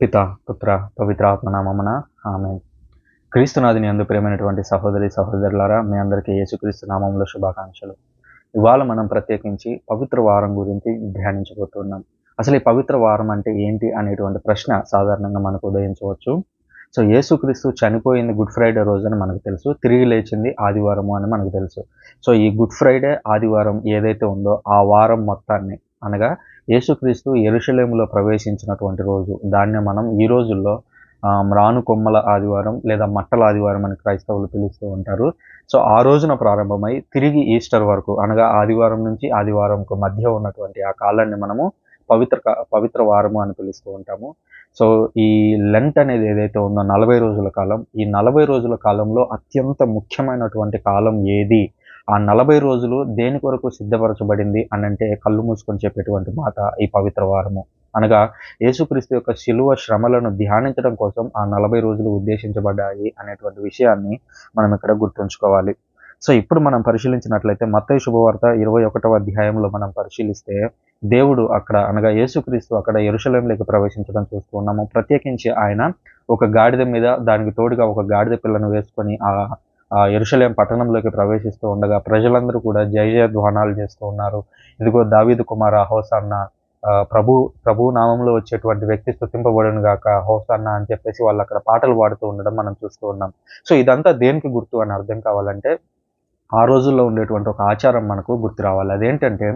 పిత పుత్ర పవిత్రాత్మ నామమున ఆమె క్రీస్తునాథిని అందు ప్రేమైనటువంటి సహోదరి సహోదరులారా మీ అందరికీ యేసుక్రీస్తు నామంలో శుభాకాంక్షలు. ఇవాళ మనం ప్రత్యేకించి పవిత్ర వారం గురించి ధ్యానించబోతున్నాం అసలు ఈ పవిత్ర వారం అంటే ఏంటి అనేటువంటి ప్రశ్న సాధారణంగా మనకు ఉదయించవచ్చు. సో యేసుక్రీస్తు చనిపోయింది గుడ్ ఫ్రైడే రోజని మనకు తెలుసు తిరిగి లేచింది ఆదివారము అని మనకు తెలుసు. సో ఈ గుడ్ ఫ్రైడే ఆదివారం ఏదైతే ఉందో ఆ వారం మొత్తాన్ని అనగా యేసుక్రీస్తు ఎరుషలేములో ప్రవేశించినటువంటి రోజు. దాన్ని మనం ఈ రోజుల్లో రాను కొమ్మల ఆదివారం లేదా మట్టల ఆదివారం అని క్రైస్తవులు పిలుస్తూ ఉంటారు. సో ఆ రోజున ప్రారంభమై తిరిగి ఈస్టర్ వరకు అనగా ఆదివారం నుంచి ఆదివారంకు మధ్య ఉన్నటువంటి ఆ కాలాన్ని మనము పవిత్ర పవిత్ర వారము అని పిలుస్తూ ఉంటాము. సో ఈ లెంట్ అనేది ఏదైతే ఉందో నలభై రోజుల కాలం ఈ నలభై రోజుల కాలంలో అత్యంత ముఖ్యమైనటువంటి కాలం ఏది? ఆ నలభై రోజులు దేని కొరకు సిద్ధపరచబడింది అనంటే కళ్ళు మూసుకొని చెప్పేటువంటి మాట ఈ పవిత్ర వారము. అనగా యేసుక్రీస్తు యొక్క శిలువ శ్రమలను ధ్యానించడం కోసం ఆ నలభై రోజులు ఉద్దేశించబడ్డాయి అనేటువంటి విషయాన్ని మనం ఇక్కడ గుర్తుంచుకోవాలి. సో ఇప్పుడు మనం పరిశీలించినట్లయితే మత్తయి శుభవార్త ఇరవై ఒకటవ అధ్యాయంలో మనం పరిశీలిస్తే దేవుడు అక్కడ అనగా యేసుక్రీస్తు అక్కడ ఎరుశలంలోకి ప్రవేశించడం చూస్తూ ఉన్నాము. ప్రత్యేకించి ఆయన ఒక గాడిద మీద దానికి తోడుగా ఒక గాడిద పిల్లను వేసుకొని ఆ ఎరుషలేం పట్టణంలోకి ప్రవేశిస్తూ ఉండగా ప్రజలందరూ కూడా జయ ధ్వానాలు చేస్తూ ఉన్నారు. ఇదిగో దావీదు కుమార హోసన్న ఆ, ప్రభు ప్రభు నామంలో వచ్చేటువంటి వ్యక్తి స్థుతింపబడును గాక హోసన్న అని చెప్పేసి వాళ్ళు అక్కడ పాటలు పాడుతూ ఉండడం మనం చూస్తూ ఉన్నాం. సో ఇదంతా దేనికి గుర్తు అని అర్థం కావాలంటే ఆ రోజుల్లో ఉండేటువంటి ఒక ఆచారం మనకు గుర్తు రావాలి. అదేంటంటే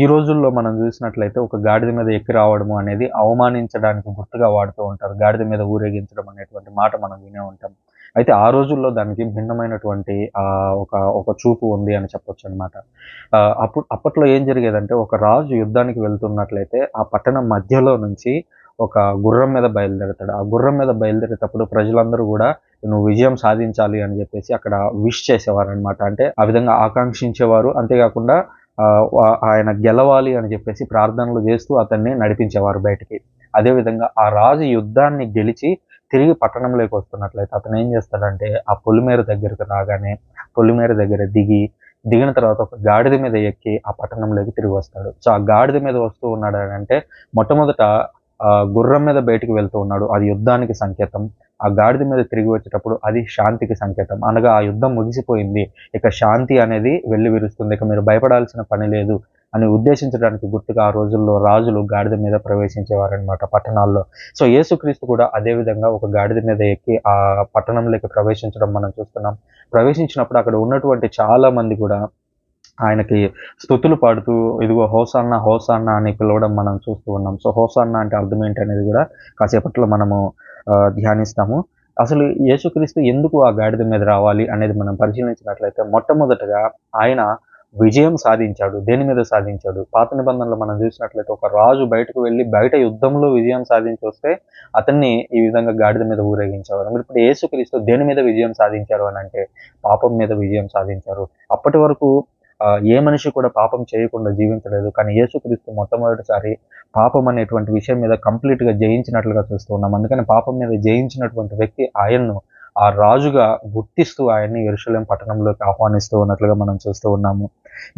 ఈ రోజుల్లో మనం చూసినట్లయితే ఒక గాడిద మీద ఎక్కి రావడము అనేది అవమానించడానికి గుర్తుగా వాడుతూ ఉంటారు. గాడిద మీద ఊరేగించడం అనేటువంటి మాట మనం వినే ఉంటాం. అయితే ఆ రోజుల్లో దానికి భిన్నమైనటువంటి ఒక ఒక చూపు ఉంది అని చెప్పొచ్చు అనమాట అప్పుడు అప్పట్లో ఏం జరిగేదంటే ఒక రాజు యుద్ధానికి వెళ్తున్నట్లయితే ఆ పట్టణం మధ్యలో నుంచి ఒక గుర్రం మీద బయలుదేరతాడు. ఆ గుర్రం మీద బయలుదేరేటప్పుడు ప్రజలందరూ కూడా నువ్వు విజయం సాధించాలి అని చెప్పేసి అక్కడ విష్ చేసేవారు అనమాట అంటే ఆ విధంగా ఆకాంక్షించేవారు. అంతేకాకుండా ఆయన గెలవాలి అని చెప్పేసి ప్రార్థనలు చేస్తూ అతన్ని నడిపించేవారు బయటికి. అదేవిధంగా ఆ రాజు యుద్ధాన్ని గెలిచి తిరిగి పట్టణంలోకి వస్తున్నట్లయితే అతను ఏం చేస్తాడంటే ఆ పొలిమేర దగ్గరకు రాగానే పొలిమేర దగ్గర దిగి దిగిన తర్వాత ఒక గాడిద మీద ఎక్కి ఆ పట్టణంలోకి తిరిగి వస్తాడు. సో ఆ గాడిద మీద వస్తూ ఉన్నాడు అని అంటే మొట్టమొదట గుర్రం మీద బయటికి వెళ్తూ ఉన్నాడు. అది యుద్ధానికి సంకేతం. ఆ గాడిద మీద తిరిగి వచ్చేటప్పుడు అది శాంతికి సంకేతం. అనగా ఆ యుద్ధం ముగిసిపోయింది. ఇక శాంతి అనేది వెళ్ళి విరుస్తుంది ఇక మీరు భయపడాల్సిన పని లేదు. అని ఉద్దేశించడానికి గుర్తుగా ఆ రోజుల్లో రాజులు గాడిద మీద ప్రవేశించేవారనమాట పట్టణాల్లో. సో యేసుక్రీస్తు కూడా అదే విధంగా ఒక గాడిద మీద ఎక్కి ఆ పట్టణంలోకి ప్రవేశించడం మనం చూస్తున్నాం. ప్రవేశించినప్పుడు అక్కడ ఉన్నటువంటి చాలా మంది కూడా ఆయనకి స్థుతులు పాడుతూ ఇదిగో హోసాన్న హోసాన్న అని పిలవడం మనం చూస్తూ ఉన్నాం. సో హోసాన్న అంటే అర్థం ఏంటి అనేది కూడా కాసేపట్లో మనము ధ్యానిస్తాము. అసలు యేసుక్రీస్తు ఎందుకు ఆ గాడిద మీద రావాలి అనేది మనం పరిశీలించినట్లయితే మొట్టమొదటగా ఆయన విజయం సాధించాడు దేని మీద సాధించాడు? పాత నిబంధనలు మనం చూసినట్లయితే ఒక రాజు బయటకు వెళ్ళి బయట యుద్ధంలో విజయం సాధించి వస్తే అతన్ని ఈ విధంగా గాడిద మీద ఊరేగించేవారు. ఇప్పుడు యేసుక్రీస్తు దేని మీద విజయం సాధించారు అని అంటే పాపం మీద విజయం సాధించారు. అప్పటి వరకు ఏ మనిషి కూడా పాపం చేయకుండా జీవించలేదు. కానీ యేసుక్రీస్తు మొట్టమొదటిసారి పాపం అనేటువంటి విషయం మీద కంప్లీట్గా జయించినట్లుగా చూస్తూ ఉన్నాం. అందుకని పాపం మీద జయించినటువంటి వ్యక్తి ఆయన్ను ఆ రాజుగా గుర్తిస్తూ ఆయన్ని ఎరుషలేం పట్టణంలోకి ఆహ్వానిస్తూ ఉన్నట్లుగా మనం చూస్తూ ఉన్నాము.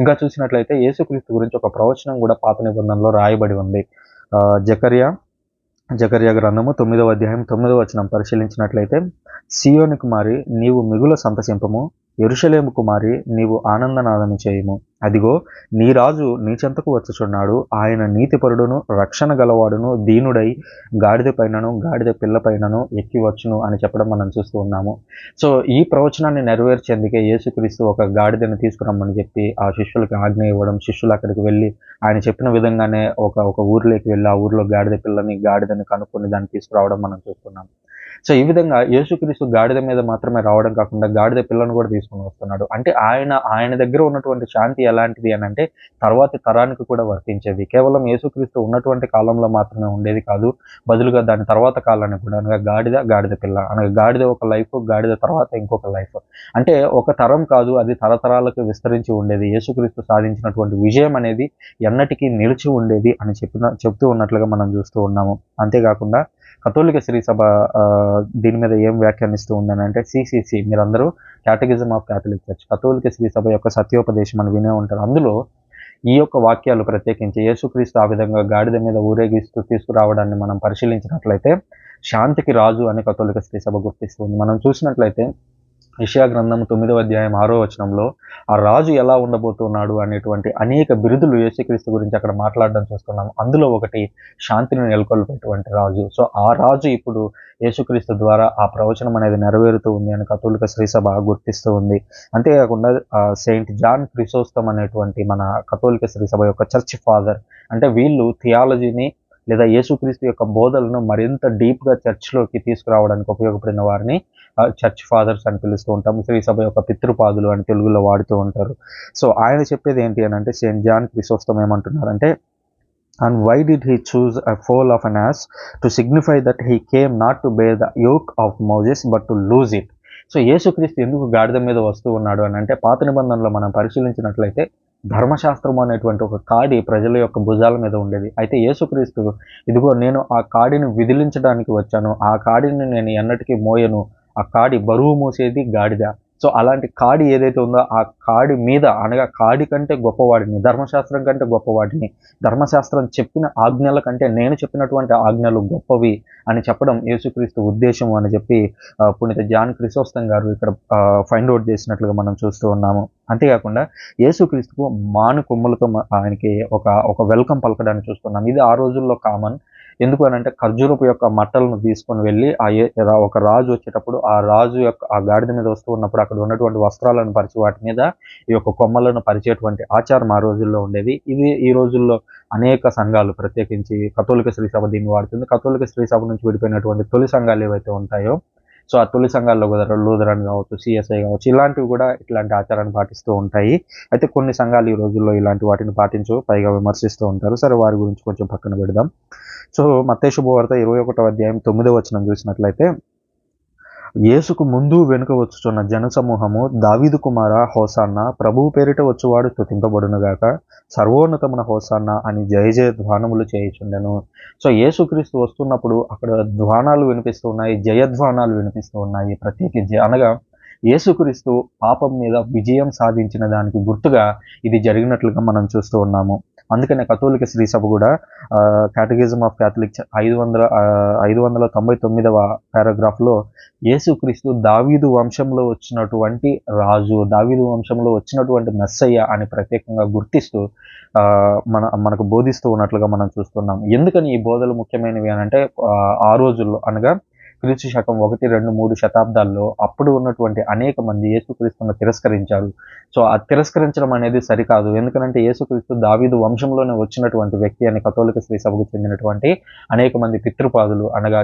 ఇంకా చూసినట్లయితే యేసుక్రీస్తు గురించి ఒక ప్రవచనం కూడా పాత నిబంధనలో రాయబడి ఉంది. జకర్యా జకర్య గ్రంథము తొమ్మిదవ అధ్యాయం తొమ్మిదవ వచనం పరిశీలించినట్లయితే సియోని కుమారి నీవు మిగుల సంతసింపము ఎరుషలేము కుమారి నీవు ఆనందనాదము చేయము. అదిగో నీ రాజు నీ చెంతకు వచ్చుచున్నాడు. ఆయన నీతిపరుడును రక్షణ గలవాడును దీనుడై గాడిద పైనను గాడిద పిల్ల పైనను ఎక్కి వచ్చును అని చెప్పడం మనం చూస్తూ ఉన్నాము. సో ఈ ప్రవచనాన్ని నెరవేర్చేందుకే యేసుక్రీస్తు ఒక గాడిదను తీసుకురమ్మని చెప్పి ఆ శిష్యులకు ఆజ్ఞ ఇవ్వడం శిష్యులు అక్కడికి వెళ్ళి ఆయన చెప్పిన విధంగానే ఒక ఒక ఊర్లోకి వెళ్ళి ఆ ఊర్లో గాడిద పిల్లని గాడిదని కనుక్కొని దాన్ని తీసుకురావడం మనం చూస్తున్నాం. సో ఈ విధంగా యేసుక్రీస్తు గాడిద మీద మాత్రమే రావడం కాకుండా గాడిద పిల్లను కూడా తీసుకుని వస్తున్నాడు. అంటే ఆయన ఆయన దగ్గర ఉన్నటువంటి శాంతి ఎలాంటిది అని అంటే తర్వాతి తరానికి కూడా వర్తించేది. కేవలం యేసుక్రీస్తు ఉన్నటువంటి కాలంలో మాత్రమే ఉండేది కాదు. బదులుగా దాని తర్వాత కాలానికి కూడా అనగా గాడిద గాడిద పిల్ల అనగా గాడిద ఒక లైఫ్ గాడిద తర్వాత ఇంకొక లైఫ్. అంటే ఒక తరం కాదు అది తరతరాలకు విస్తరించి ఉండేది. యేసుక్రీస్తు సాధించినటువంటి విజయం అనేది ఎన్నటికీ నిలిచి ఉండేది అని చెప్పిన చెప్తూ ఉన్నట్లుగా మనం చూస్తూ ఉన్నాము. అంతేకాకుండా కథోలిక శ్రీ సభ దీని మీద ఏం వ్యాఖ్యానిస్తూ ఉందని అంటే సిసిసి మీరందరూ క్యాటగిజం ఆఫ్ క్యాథలిక్ చర్చ్ కథోలిక శ్రీ సభ యొక్క సత్యోపదేశం అని వినే ఉంటారు. అందులో ఈ యొక్క వాక్యాలు ప్రత్యేకించి యేసుక్రీస్తు ఆ విధంగా గాడిద మీద ఊరేగిస్తూ తీసుకురావడాన్ని మనం పరిశీలించినట్లయితే శాంతికి రాజు అని కథోలిక శ్రీ సభ గుర్తిస్తుంది. మనం చూసినట్లయితే ఇషియా గ్రంథం తొమ్మిదవ అధ్యాయం ఆరో వచనంలో ఆ రాజు ఎలా ఉండబోతున్నాడు? అనేటువంటి అనేక బిరుదులు యేసుక్రీస్తు గురించి అక్కడ మాట్లాడడం చూస్తున్నాం. అందులో ఒకటి శాంతిని నెలకొల్పేటువంటి రాజు. సో ఆ రాజు ఇప్పుడు యేసుక్రీస్తు ద్వారా ఆ ప్రవచనం అనేది నెరవేరుతూ ఉంది అని కథోలిక శ్రీసభ గుర్తిస్తూ ఉంది. అంతేకాకుండా సెయింట్ జాన్ క్రిసోస్తం అనేటువంటి మన కథోలిక శ్రీసభ యొక్క చర్చ్ ఫాదర్ అంటే వీళ్ళు థియాలజీని లేదా యేసుక్రీస్తు యొక్క బోధలను మరింత డీప్గా చర్చ్లోకి తీసుకురావడానికి ఉపయోగపడిన వారిని చర్చ్ ఫాదర్స్ అని పిలుస్తూ ఉంటాం. శ్రీ సభ యొక్క పితృపాదులు అని తెలుగులో వాడుతూ ఉంటారు. సో ఆయన చెప్పేది ఏంటి అని అంటే సెయింట్ జాన్ క్రిసోస్తం ఏమంటున్నారంటే and why did he choose a foal of an ass to signify that he came not to bear the yoke of Moses but to loose it so యేసుక్రీస్తు ఎందుకు గాడిద మీద వస్తూ ఉన్నాడు అని అంటే పాత నిబంధనలో మనం పరిశీలించినట్లయితే ధర్మశాస్త్రం అనేటువంటి ఒక కాడి ప్రజల యొక్క భుజాల మీద ఉండేది. అయితే యేసుక్రీస్తు ఇదిగో నేను ఆ కాడిని విదిలించడానికి వచ్చాను. ఆ కాడిని నేను ఎన్నటికీ మోయను. ఆ కాడి బరువు మోసేది గాడిద. సో అలాంటి కాడి ఏదైతే ఉందో ఆ కాడి మీద అనగా కాడి కంటే గొప్పవాడిని ధర్మశాస్త్రం కంటే గొప్పవాడిని ధర్మశాస్త్రం చెప్పిన ఆజ్ఞల కంటే నేను చెప్పినటువంటి ఆజ్ఞలు గొప్పవి అని చెప్పడం యేసుక్రీస్తు ఉద్దేశం అని చెప్పి పుణిత జాన్ క్రిసోస్తం గారు ఇక్కడ ఫైండ్ అవుట్ చేసినట్లుగా మనం చూస్తూ ఉన్నాము. అంతేకాకుండా యేసుక్రీస్తుకు మాను కొమ్ములతో ఆయనకి ఒక ఒక వెల్కమ్ పలకడానికి చూస్తున్నాం. ఇది ఆ రోజుల్లో కామన్. ఎందుకు అని అంటే ఖర్జూరపు యొక్క మట్టలను తీసుకొని వెళ్ళి ఆ ఒక రాజు వచ్చేటప్పుడు ఆ రాజు యొక్క ఆ గాడిద మీద వస్తూ ఉన్నప్పుడు అక్కడ ఉన్నటువంటి వస్త్రాలను పరిచి వాటి మీద ఈ యొక్క కొమ్మలను పరిచేటువంటి ఆచారం ఆ రోజుల్లో ఉండేది. ఇది ఈ రోజుల్లో అనేక సంఘాలు ప్రత్యేకించి కథోలిక శ్రీ సభ దీన్ని వాడుతుంది. కథోలిక శ్రీ సభ నుంచి విడిపోయినటువంటి తొలి సంఘాలు ఏవైతే ఉంటాయో సో ఆ తొలి సంఘాల్లో కూడా లూదరన్ కావచ్చు సిఎస్ఐ కావచ్చు ఇలాంటివి కూడా ఇట్లాంటి ఆచారాన్ని పాటిస్తూ ఉంటాయి. అయితే కొన్ని సంఘాలు ఈ రోజుల్లో ఇలాంటి వాటిని పాటించు పైగా విమర్శిస్తూ ఉంటారు. సరే వారి గురించి కొంచెం పక్కన పెడదాం. సో మత్తే శుభవార్త ఇరవై ఒకటో అధ్యాయం తొమ్మిదో వచనం చూసినట్లయితే యేసుకు ముందు వెనుక వచ్చుచున్న జనసమూహము దావీదు కుమార హోసాన్న ప్రభువు పేరిట వచ్చువాడు స్థుతింపబడునుగాక సర్వోన్నతమున హోసాన్న అని జయ జయ ధ్వానములు చేయుచుండెను. సో యేసుక్రీస్తు వస్తున్నప్పుడు అక్కడ ధ్వానాలు వినిపిస్తూ ఉన్నాయి జయధ్వానాలు వినిపిస్తూ ఉన్నాయి ప్రత్యేకించి అనగా యేసుక్రీస్తు పాపం మీద విజయం సాధించిన దానికి గుర్తుగా ఇది జరిగినట్లుగా మనం చూస్తూ ఉన్నాము. అందుకనే కథోలిక శ్రీ సభ కూడా కేటగిజం ఆఫ్ క్యాథలిక్ ఐదు వందల ఐదు వందల తొంభై తొమ్మిదవ పారాగ్రాఫ్లో యేసుక్రీస్తు దావీదు వంశంలో వచ్చినటువంటి రాజు దావీదు వంశంలో వచ్చినటువంటి మెస్సయ్య అని ప్రత్యేకంగా గుర్తిస్తూ మన మనకు బోధిస్తూ ఉన్నట్లుగా మనం చూస్తున్నాం. ఎందుకని ఈ బోధలు ముఖ్యమైనవి అని అంటే ఆ రోజుల్లో అనగా క్రీస్తు శకం ఒకటి రెండు మూడు శతాబ్దాల్లో అప్పుడు ఉన్నటువంటి అనేక మంది యేసుక్రీస్తును తిరస్కరించారు. సో ఆ తిరస్కరించడం అనేది సరికాదు. ఎందుకంటే యేసుక్రీస్తు దావీదు వంశంలోనే వచ్చినటువంటి వ్యక్తి అని కథోలిక శ్రీ సభకు చెందినటువంటి అనేక మంది పితృపాదులు అనగా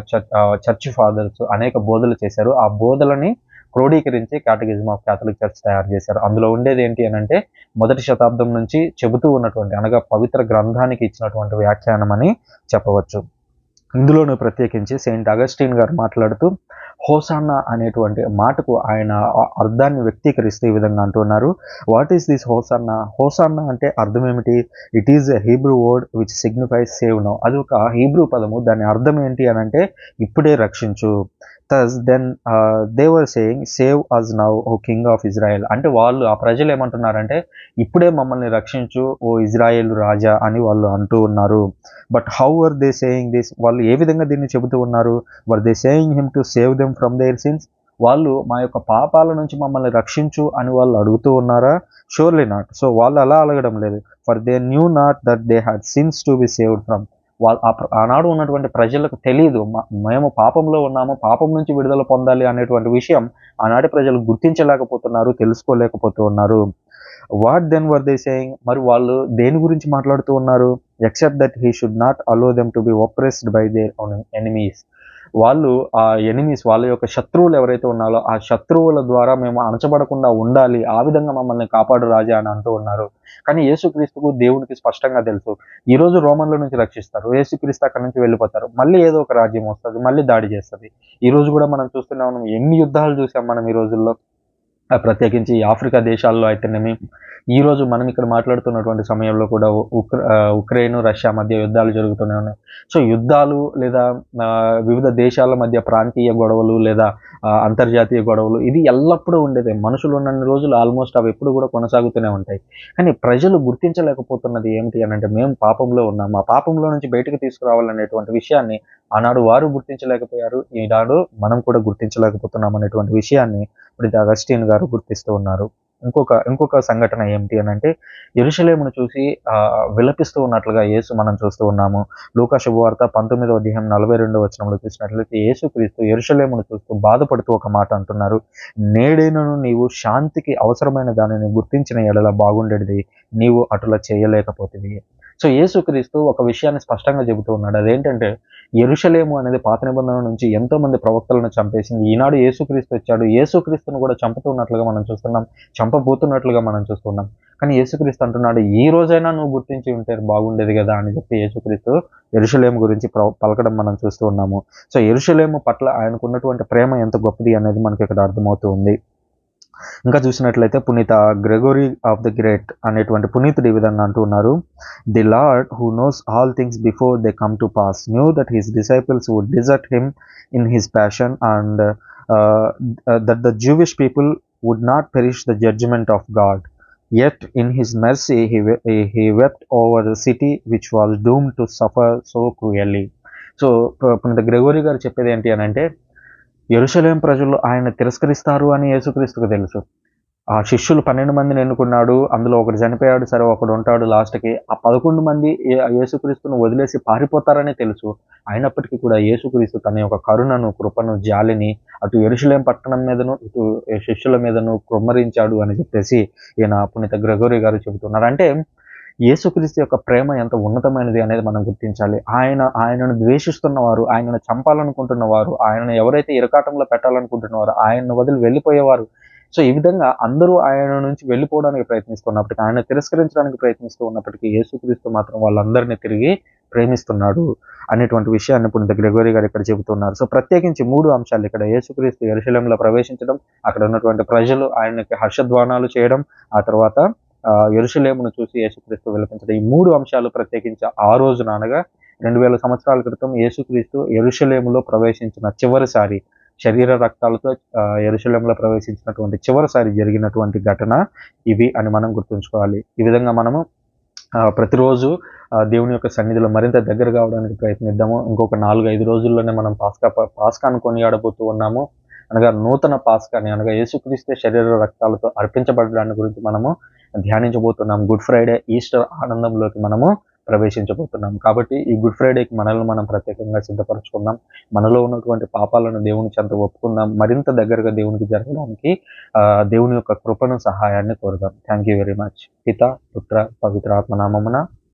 చర్చ్ ఫాదర్స్ అనేక బోధలు చేశారు. ఆ బోధలని క్రోడీకరించి క్యాటగిజం ఆఫ్ క్యాథలిక్ చర్చ్ తయారు చేశారు. అందులో ఉండేది ఏంటి అని అంటే మొదటి శతాబ్దం నుంచి చెబుతూ ఉన్నటువంటి అనగా పవిత్ర గ్రంథానికి ఇచ్చినటువంటి వ్యాఖ్యానం అని చెప్పవచ్చు. ఇందులోనూ ప్రత్యేకించి సెయింట్ అగస్టిన్ గారు మాట్లాడుతూ హోసాన్న అనేటువంటి మాటకు ఆయన అర్థాన్ని వ్యక్తీకరిస్తూ ఈ విధంగా అంటున్నారు what is this hosanna hosanna అంటే అర్థం ఏమిటి? It is a Hebrew word which signifies save now అది ఒక హీబ్రూ పదము. దాని అర్థం ఏంటి అని అంటే ఇప్పుడే రక్షించు. Thus then they were saying save us now O king of Israel అంటే వాళ్ళు ఆ ప్రజలు ఏమంటున్నారంటే ఇప్పుడే మమ్మల్ని రక్షించు ఓ ఇజ్రాయెల్ రాజా అని వాళ్ళు అంటూ ఉన్నారు. But how are they saying this వాళ్ళు ఏ విధంగా దీన్ని చెబుతూ ఉన్నారు? Were they saying him to save them from their sins వాళ్ళు మా యొక్క పాపాల నుంచి మమ్మల్ని రక్షించు అని వాళ్ళు అడుగుతూ ఉన్నారా? షూర్లీ నాట్ సో వాళ్ళు అలా అడగడం లేదు. For they knew not that they had sins to be saved from ఆనాడు ఉన్నటువంటి ప్రజలకు తెలియదు మేము పాపంలో ఉన్నాము పాపం నుంచి విడుదల పొందాలి అనేటువంటి విషయం ఆనాటి ప్రజలు గుర్తించలేకపోతున్నారు తెలుసుకోలేకపోతూ ఉన్నారు what then were they saying మరి వాళ్ళు దేని గురించి మాట్లాడుతూ ఉన్నారు? Except that he should not allow them to be oppressed by their enemies వాళ్ళు ఆ ఎనిమీస్ వాళ్ళ యొక్క శత్రువులు ఎవరైతే ఉన్నారో ఆ శత్రువుల ద్వారా మేము అణచబడకుండా ఉండాలి. ఆ విధంగా మమ్మల్ని కాపాడు రాజా అని అంటూ ఉన్నారు. కానీ యేసుక్రీస్తుకు దేవునికి స్పష్టంగా తెలుసు. ఈ రోజు రోమన్ల నుంచి రక్షిస్తారు. యేసుక్రీస్తు అక్కడి నుంచి వెళ్ళిపోతారు. మళ్ళీ ఏదో ఒక రాజ్యం వస్తుంది. మళ్ళీ దాడి చేస్తుంది. ఈ రోజు కూడా మనం చూస్తున్నాం. ఎన్ని యుద్ధాలు చూసాం మనం ఈ రోజుల్లో? ప్రత్యేకించి ఆఫ్రికా దేశాల్లో అయితేనేమి ఈరోజు మనం ఇక్కడ మాట్లాడుతున్నటువంటి సమయంలో కూడా ఉక్ర ఉక్రెయిన్ రష్యా మధ్య యుద్ధాలు జరుగుతూనే ఉన్నాయి. సో యుద్ధాలు లేదా వివిధ దేశాల మధ్య ప్రాంతీయ గొడవలు లేదా అంతర్జాతీయ గొడవలు ఇది ఎల్లప్పుడూ ఉండేదే. మనుషులు ఉన్నన్ని రోజులు ఆల్మోస్ట్ అవి ఎప్పుడు కూడా కొనసాగుతూనే ఉంటాయి. కానీ ప్రజలు గుర్తించలేకపోతున్నది ఏమిటి అని అంటే మేము పాపంలో ఉన్నాం. ఆ పాపంలో నుంచి బయటకు తీసుకురావాలనేటువంటి విషయాన్ని ఆనాడు వారు గుర్తించలేకపోయారు ఈనాడు మనం కూడా గుర్తించలేకపోతున్నాం అనేటువంటి విషయాన్ని ఇప్పుడు అగస్టిన్ గారు గుర్తిస్తూ ఉన్నారు. ఇంకొక ఇంకొక సంఘటన ఏమిటి అని అంటే ఎరుషలేమును చూసి ఆ, విలపిస్తూ ఉన్నట్లుగా యేసు మనం చూస్తూ ఉన్నాము. లూకా శుభవార్త పంతొమ్మిదో అధ్యాయం నలభై రెండో వచనంలో చూసినట్లయితే యేసు క్రీస్తు ఎరుషలేమును చూస్తూ బాధపడుతూ ఒక మాట అంటున్నారు. నేడైనను నీవు శాంతికి అవసరమైన దానిని గుర్తించిన ఎడల బాగుండేది నీవు అటులా చేయలేకపోతుంది సో యేసుక్రీస్తు ఒక విషయాన్ని స్పష్టంగా చెబుతూ ఉన్నాడు. అదేంటంటే ఎరుషలేము అనేది పాత నిబంధన నుంచి ఎంతో మంది ప్రవక్తలను చంపేసింది. ఈనాడు యేసుక్రీస్తు వచ్చాడు. యేసుక్రీస్తును కూడా చంపుతున్నట్లుగా మనం చూస్తున్నాం. చంపబోతున్నట్లుగా మనం చూస్తున్నాం. కానీ యేసుక్రీస్తు అంటున్నాడు ఈ రోజైనా నువ్వు గుర్తించి ఉంటే బాగుండేది కదా అని చెప్పి యేసుక్రీస్తు ఎరుషలేం గురించి పలకడం మనం చూస్తూ ఉన్నాము. సో ఎరుషలేము పట్ల ఆయనకు ఉన్నటువంటి ప్రేమ ఎంత గొప్పది అనేది మనకి ఇక్కడ అర్థమవుతూ ఉంది. ఇంకా చూసినట్లయితే పునీత గ్రెగోరీ ఆఫ్ ద గ్రేట్ అనేటువంటి పునీతుడు ఈ విధంగా అంటూ ఉన్నారు the Lord who knows all things before they come to pass knew that his disciples would desert him in his passion and that the Jewish people would not perish the judgment of God Yet in his mercy he, he wept over the city which was doomed to suffer so cruelly. So పునీత Gregory గారు చెప్పేది ఏంటి అని అంటే ఎరుసలేం ప్రజలు ఆయన తిరస్కరిస్తారు అని యేసుక్రీస్తుకు తెలుసు. ఆ శిష్యులు పన్నెండు మందిని ఎన్నుకున్నాడు అందులో ఒకడు చనిపోయాడు సరే ఒకడు ఉంటాడు లాస్ట్కి. ఆ పదకొండు మంది యేసుక్రీస్తును వదిలేసి పారిపోతారని తెలుసు. అయినప్పటికీ కూడా యేసుక్రీస్తు తన యొక్క కరుణను కృపను జాలిని అటు ఎరుసలేం పట్టణం మీదను ఇటు శిష్యుల మీదను కుమ్మరించాడు అని చెప్పేసి ఈయన పునీత గ్రెగోరీ గారు చెబుతున్నారు. అంటే యేసుక్రీస్తు యొక్క ప్రేమ ఎంత ఉన్నతమైనది అనేది మనం గుర్తించాలి. ఆయన ఆయనను ద్వేషిస్తున్న వారు ఆయనను చంపాలనుకుంటున్న వారు ఆయనను ఎవరైతే ఇరకాటంలో పెట్టాలనుకుంటున్నవారు ఆయనను వదిలి వెళ్ళిపోయేవారు. సో ఈ విధంగా అందరూ ఆయన నుంచి వెళ్ళిపోవడానికి ప్రయత్నిస్తున్నప్పటికీ ఆయన తిరస్కరించడానికి ప్రయత్నిస్తూ ఉన్నప్పటికీ యేసుక్రీస్తు మాత్రం వాళ్ళందరినీ తిరిగి ప్రేమిస్తున్నాడు అనేటువంటి విషయాన్ని పునీత గ్రెగోరీ గారు ఇక్కడ చెబుతున్నారు. సో ప్రత్యేకించి మూడు అంశాలు ఇక్కడ. యేసుక్రీస్తు ఎరుశలంలో ప్రవేశించడం అక్కడ ఉన్నటువంటి ప్రజలు ఆయనకి హర్షధ్వానాలు చేయడం ఆ తర్వాత ఎరుషులేమును చూసి యేసుక్రీస్తు విలపించడం. ఈ మూడు అంశాలు ప్రత్యేకించి ఆ రోజున అనగా రెండు వేల సంవత్సరాల క్రితం యేసుక్రీస్తు ఎరుషులేములో ప్రవేశించిన చివరిసారి శరీర రక్తాలతో ఆ, ప్రవేశించినటువంటి చివరిసారి జరిగినటువంటి ఘటన ఇవి అని మనం గుర్తుంచుకోవాలి. ఈ విధంగా మనము ప్రతిరోజు దేవుని యొక్క సన్నిధిలో మరింత దగ్గర కావడానికి ప్రయత్నిద్దాము. ఇంకొక నాలుగు ఐదు రోజుల్లోనే మనం పాస్కా పాస్కాను కొనియాడబోతూ ఉన్నాము. అనగా నూతన పాస్కాని అనగా యేసుక్రీస్తు శరీర రక్తాలతో అర్పించబడడాన్ని గురించి మనము ధ్యానించబోతున్నాం. గుడ్ ఫ్రైడే ఈస్టర్ ఆనందంలోకి మనము ప్రవేశించబోతున్నాం. కాబట్టి ఈ గుడ్ ఫ్రైడేకి మనల్ని మనం ప్రత్యేకంగా సిద్ధపరచుకుందాం. మనలో ఉన్నటువంటి పాపాలను దేవుని చెంత ఒప్పుకుందాం. మరింత దగ్గరగా దేవునికి జరగడానికి దేవుని యొక్క కృపను సహాయాన్ని కోరుదాం. థ్యాంక్ యూ వెరీ మచ్ పిత పుత్ర పవిత్ర ఆత్మనామమున